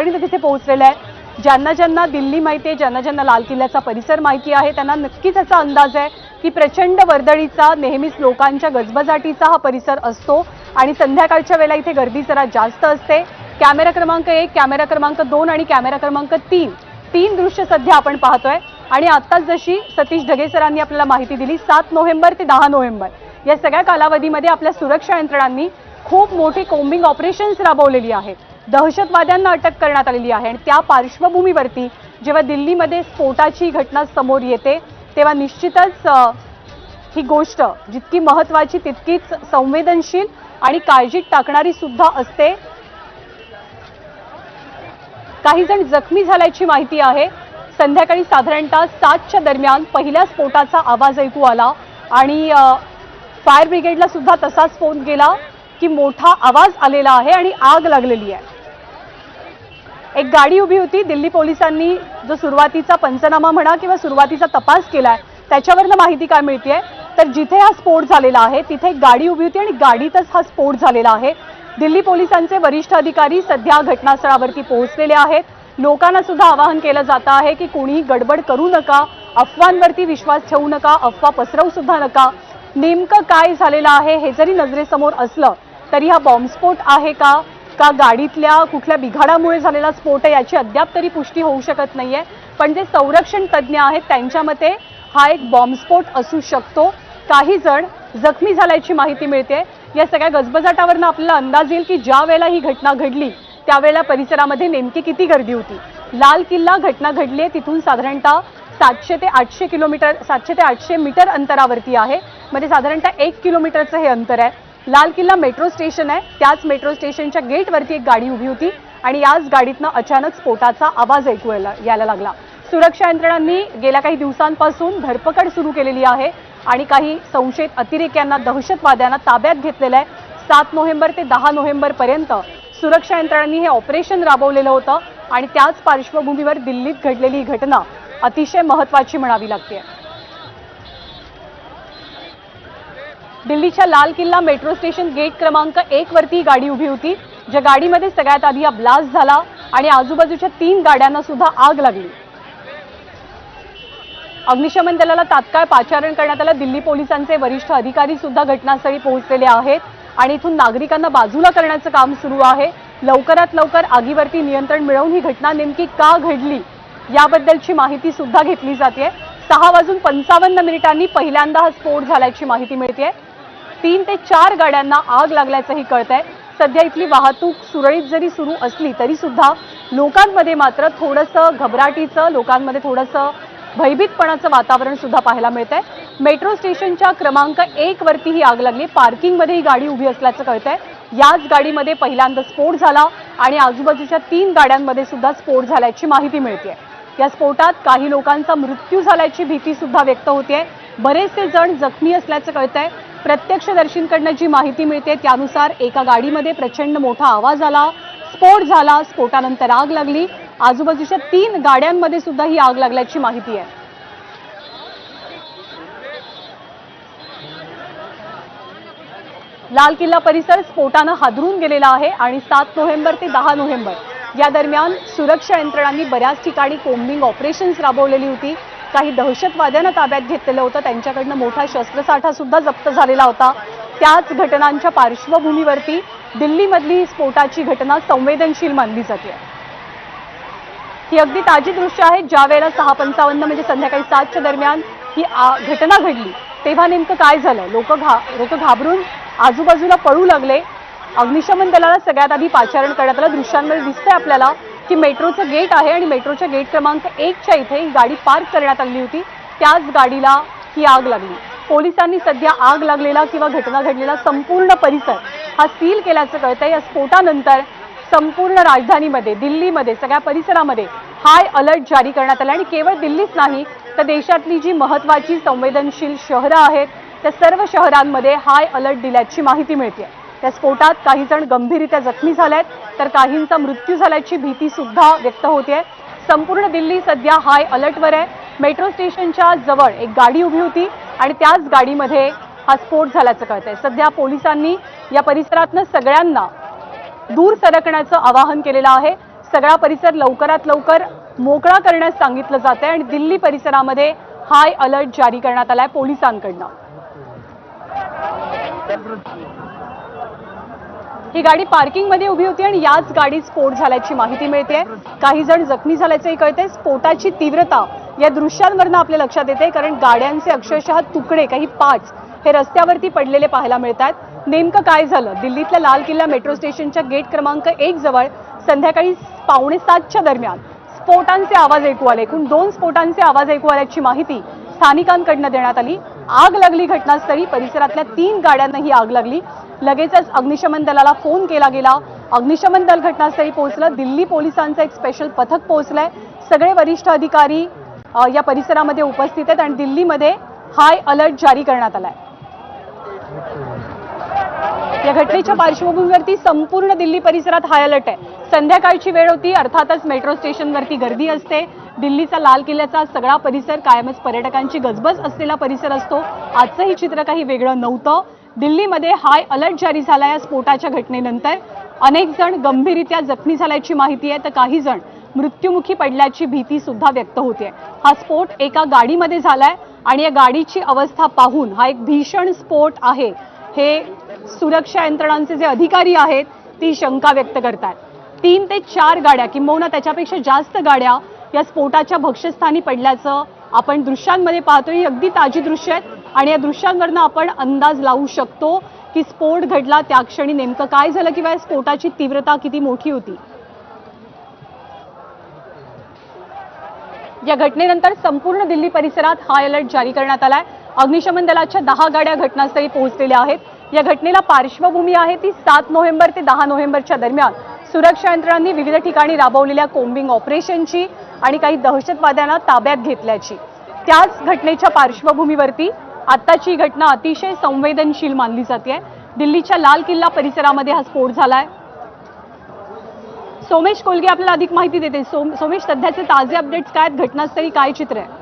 तातडीनं तिथे पोहोचलेलं आहे ज्यांना ज्यांना दिल्ली माहिती आहे ज्यांना ज्यांना लाल किल्ल्याचा परिसर माहिती आहे त्यांना नक्कीच याचा अंदाज आहे की प्रचंड वर्दळीचा नेहमीच लोकांच्या गजबजाटीचा हा परिसर असतो. आणि संध्याकाळच्या वेळेला इथे गर्दी जरा जास्त असते. कॅमेरा क्रमांक एक कॅमेरा क्रमांक दोन आणि कॅमेरा क्रमांक तीन. तीन दृश्य सध्या आपण पाहतोय. आणि आत्ताच जशी सतीश ढगे सरांनी आपल्याला माहिती दिली सात नोव्हेंबर ते दहा नोव्हेंबर. या सगळ्या कालावधीमध्ये आपल्या सुरक्षा यंत्रणांनी खूप मोठी कोम्बिंग ऑपरेशन्स राबवलेली आहेत दहशतवाद्यांना अटक करण्यात आलेली आहे आणि त्या पार्श्वभूमीवरती जेव्हा दिल्लीमध्ये स्फोटाची घटना समोर येते तेव्हा निश्चितच ही गोष्ट जितकी महत्वाची तितकीच संवेदनशील आणि काळजीत टाकणारी सुद्धा असते. काही जण जखमी झाल्याची माहिती आहे. संध्याकाळी साधारणतः सातच्या दरम्यान पहिल्या स्फोटाचा आवाज ऐकू आला आणि फायर ब्रिगेडला सुद्धा तसाच फोन गेला. की मोठा आवाज आलेला आहे आणि आग लागलेली आहे. एक गाडी उभी होती दिल्ली पोलिसांनी जो सुरुवातीचा पंचनामा म्हणा किंवा सुरुवातीचा तपास केलाय त्याच्यावरनं माहिती काय मिळतेय? तर जिथे हा स्फोट झालेला आहे तिथे एक गाडी उभी होती आणि गाडीतच हा स्फोट झालेला आहे. दिल्ली पोलिसांचे वरिष्ठ अधिकारी सध्या घटनास्थळावरती पोहोचलेले आहेत. लोकांना सुद्धा आवाहन केलं जातं आहे की कोणीही गडबड करू नका अफवांवरती विश्वास ठेवू नका अफवा पसरवू सुद्धा नका. नेमकं काय झालेलं आहे हे जरी नजरेसमोर असलं तरी हा बॉम्बस्फोट आहे का? का गाडीतल्या कुठल्या बिघाडामुळे झालेला स्फोट आहे याची अद्याप तरी पुष्टी होऊ शकत नाही आहे पण जे संरक्षण तज्ज्ञ आहेत त्यांच्या मते हा एक बॉम्बस्फोट असू शकतो. काही जण जखमी झाल्याची माहिती मिळते. या सगळ्या गजबजाटावरनं आपल्याला अंदाज येईल की ज्या वेळेला ही घटना घडली त्यावेळेला परिसरामध्ये नेमकी किती गर्दी होती. लाल किल्ला घटना घडली आहे तिथून साधारणतः सातशे ते आठशे किलोमीटर सातशे ते आठशे मीटर अंतरावरती आहे. म्हणजे साधारणतः एक किलोमीटरचं हे अंतर आहे. लाल किल्ला मेट्रो स्टेशन आहे. त्याच मेट्रो स्टेशनच्या गेटवरती एक गाडी उभी होती आणि याच गाडीतनं अचानक स्फोटाचा आवाज ऐकू यायला यायला लागला. सुरक्षा यंत्रणांनी गेल्या काही दिवसांपासून धरपकड सुरू केलेली आहे आणि काही संशयित अतिरेक्यांना दहशतवाद्यांना ताब्यात घेतलेलं आहे. सात नोव्हेंबर ते दहा नोव्हेंबरपर्यंत सुरक्षा यंत्रणांनी हे ऑपरेशन राबवलेलं होतं आणि त्याच पार्श्वभूमीवर दिल्लीत घडलेली ही घटना अतिशय महत्वाची म्हणावी लागते. दिल्लीच्या लाल किल्ला मेट्रो स्टेशन गेट क्रमांक एक वरती गाडी उभी होती ज्या गाडीमध्ये सगळ्यात आधी हा ब्लास्ट झाला आणि आजूबाजूच्या तीन गाड्यांना सुद्धा आग लागली. अग्निशमन दलाला तात्काळ पाचारण करण्यात आलं. दिल्ली पोलिसांचे वरिष्ठ अधिकारी सुद्धा घटनास्थळी पोहोचलेले आहेत आणि इथून नागरिकांना बाजूला करण्याचं काम सुरू आहे. लवकरात लवकर आगीवरती नियंत्रण मिळवून ही घटना नेमकी का घडली याबद्दलची माहिती सुद्धा घेतली जाते सहा वाजून पंचावन्न मिनिटांनी पहिल्यांदा हा स्फोट झाल्याची माहिती मिळते तीन ते चार गाड्यांना आग लागल्याचंही कळतंय. सध्या इथली वाहतूक सुरळीत जरी सुरू असली तरी सुद्धा लोकांमध्ये मात्र थोडंसं घबराटीचं लोकांमध्ये थोडंसं भयभीतपणाचं वातावरण सुद्धा पाहायला आहे मेट्रो स्टेशनच्या क्रमांक एक वरती ही आग लागली. पार्किंगमध्ये ही गाडी उभी असल्याचं कळतंय. याच गाडीमध्ये पहिल्यांदा स्फोट झाला आणि आजूबाजूच्या तीन गाड्यांमध्ये सुद्धा स्फोट झाल्याची माहिती मिळते या स्फोटात काही लोकांचा मृत्यू झाल्याची भीती सुद्धा व्यक्त होते बरेचसे जण जखमी असल्याचं कळतंय. प्रत्यक्षदर्शींकडनं जी माहिती मिळते त्यानुसार एका गाडीमध्ये प्रचंड मोठा आवाज आला स्फोट झाला स्फोटानंतर आग लागली. आजूबाजूच्या तीन गाड्यांमध्ये सुद्धा ही आग लागल्याची माहिती आहे. लाल किल्ला परिसर स्फोटानं हादरून गेलेला आहे आणि सात नोव्हेंबर ते दहा नोव्हेंबर या दरम्यान सुरक्षा यंत्रणांनी बऱ्याच ठिकाणी कोम्बिंग ऑपरेशन्स राबवलेली होती. काही दहशतवाद्यांना ताब्यात घेतलेलं होतं. त्यांच्याकडनं मोठा शस्त्रसाठा सुद्धा जप्त झालेला होता. त्याच घटनांच्या पार्श्वभूमीवरती दिल्लीमधली ही स्फोटाची घटना संवेदनशील मानली जाते. ही अगदी ताजी दृश्य आहेत ज्या वेळेला सहा पंचावन्न म्हणजे संध्याकाळी सातच्या दरम्यान ही घटना घडली तेव्हा नेमकं काय झालं? लोक घा लोक घाबरून आजूबाजूला पळू लागले. अग्निशमन दलाला सगळ्यात आधी पाचारण करण्यात आलं दृश्यांमध्ये दिसतंय आपल्याला. की मेट्रोचं गेट आहे आणि मेट्रोच्या गेट क्रमांक एकच्या इथे ही गाडी पार्क करण्यात आली होती. त्याच गाडीला ही आग लागली. पोलिसांनी सध्या आग लागलेला किंवा घटना घडलेला संपूर्ण परिसर हा सील केल्याचं कळतं या स्फोटानंतर संपूर्ण राजधानीमध्ये दिल्लीमध्ये सगळ्या परिसरामध्ये हाय अलर्ट जारी करण्यात आला. आणि केवळ दिल्लीच नाही तर देशातली जी महत्वाची संवेदनशील शहरं आहेत त्या सर्व शहरांमध्ये हाय अलर्ट दिल्याची माहिती मिळते त्या स्फोटात काही जण गंभीररित्या जखमी झाल्यात तर काहींचा मृत्यू झाल्याची भीती सुद्धा व्यक्त होते संपूर्ण दिल्ली सध्या हाय अलर्टवर आहे. मेट्रो स्टेशनच्या जवळ एक गाडी उभी होती आणि त्याच गाडीमध्ये हा स्फोट झाल्याचं कळतंय. सध्या पोलिसांनी या परिसरातनं सगळ्यांना दूर सरकण्याचं आवाहन केलेलं आहे. सगळा परिसर लवकरात लवकर मोकळा करण्यास सांगितलं जात आहे आणि दिल्ली परिसरामध्ये हाय अलर्ट जारी करण्यात आलाय पोलिसांकडनं. ही गाडी पार्किंगमध्ये उभी होती आणि याच गाडीत स्फोट झाल्याची माहिती मिळते. काही जण जखमी झाल्याचंही कळते स्फोटाची तीव्रता या दृश्यांवरनं आपल्या लक्षात येते कारण गाड्यांचे अक्षरशः तुकडे काही पाच हे रस्त्यावरती पडलेले पाहायला मिळतात. नेमकं काय झालं? दिल्लीतल्या लाल किल्ला मेट्रो स्टेशनच्या गेट क्रमांक एक जवळ संध्याकाळी पावणे सातच्या दरम्यान स्फोटांचे आवाज ऐकू आले. एकूण दोन स्फोटांचे आवाज ऐकू आल्याची माहिती स्थानिकांकडनं देण्यात आली. आग लागली घटनास्थळी. परिसरातल्या तीन गाड्यांना ही आग लागली. लगेचच अग्निशमन दलाला फोन केला गेला. अग्निशमन दल घटनास्थळी पोहोचलं. दिल्ली पोलिसांचं एक स्पेशल पथक पोहोचलंय. सगळे वरिष्ठ अधिकारी या परिसरामध्ये उपस्थित आहेत आणि दिल्लीमध्ये हाय अलर्ट जारी करण्यात आलाय. या घटनेच्या पार्श्वभूमीवरती संपूर्ण दिल्ली परिसरात हाय अलर्ट आहे. संध्याकाळची वेळ होती. अर्थातच मेट्रो स्टेशनवरती गर्दी असते. दिल्लीचा लाल किल्ल्याचा सगळा परिसर कायमच पर्यटकांची गजबज असलेला परिसर असतो. आजचंही चित्र काही वेगळं नव्हतं. दिल्लीमध्ये हाय अलर्ट जारी झाला या स्फोटाच्या घटनेनंतर. अनेक जण गंभीररित्या जखमी झाल्याची माहिती आहे तर काही जण मृत्युमुखी पडल्याची भीती सुद्धा व्यक्त होते हा स्फोट एका गाडीमध्ये झालाय आणि या गाडीची अवस्था पाहून हा एक भीषण स्फोट आहे. हे सुरक्षा यंत्रणांचे जे अधिकारी आहेत ती शंका व्यक्त करतात तीन ते चार गाड्या किंबहुना त्याच्यापेक्षा जास्त गाड्या या स्फोटाच्या भक्ष्यस्थानी पडल्याचं आपण दृश्यांमध्ये पाहतोय. अगदी ताजी दृश्य आहेत. आणि या दृश्यांवरनं आपण अंदाज लावू शकतो की स्फोट घडला त्या क्षणी नेमकं काय झालं किंवा या स्फोटाची तीव्रता किती मोठी होती. या घटनेनंतर संपूर्ण दिल्ली परिसरात हाय अलर्ट जारी करण्यात आलाय. अग्निशमन दलाच्या दहा गाड्या घटनास्थळी पोहोचलेल्या आहेत. या घटनेला पार्श्वभूमी आहे ती सात नोव्हेंबर ते दहा नोव्हेंबरच्या दरम्यान. सुरक्षा यंत्रणांनी विविध ठिकाणी राबवलेल्या कोम्बिंग ऑपरेशनची आणि काही दहशतवाद्यांना ताब्यात घेतल्याची. त्याच घटनेच्या पार्श्वभूमीवरती आत्ताची घटना अतिशय संवेदनशील मानली जाते. दिल्लीच्या लाल किल्ला परिसरामध्ये हा स्फोट झालाय. सोमेश कोलगे आपल्याला अधिक माहिती देते. सोम सोमेश सध्याचे ताजे अपडेट्स काय आहेत? घटनास्थळी काय चित्र आहे?